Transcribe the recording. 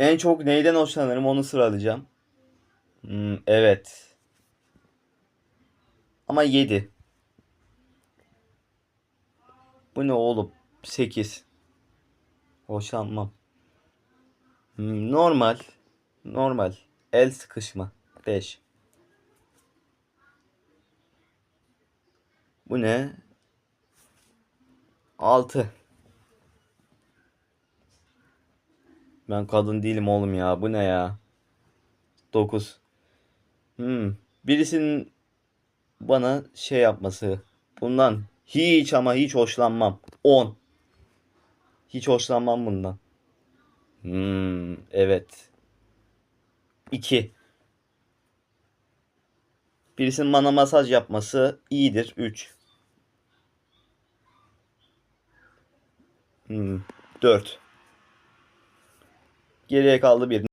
En çok neyden hoşlanırım onu sıralayacağım. Hmm, evet. Ama 7. Bu ne oğlum? 8. Hoşlanmam. Hmm, normal. Normal. El sıkışma. 5. Bu ne? 6. Ben kadın değilim oğlum ya. Bu ne ya? 9. Hmm. Birisinin bana şey yapması. Bundan hiç ama hiç hoşlanmam. 10. Hiç hoşlanmam bundan. Hmm, evet. 2. Birisinin bana masaj yapması iyidir. 3. Hmm, 4. Geriye kaldı bir.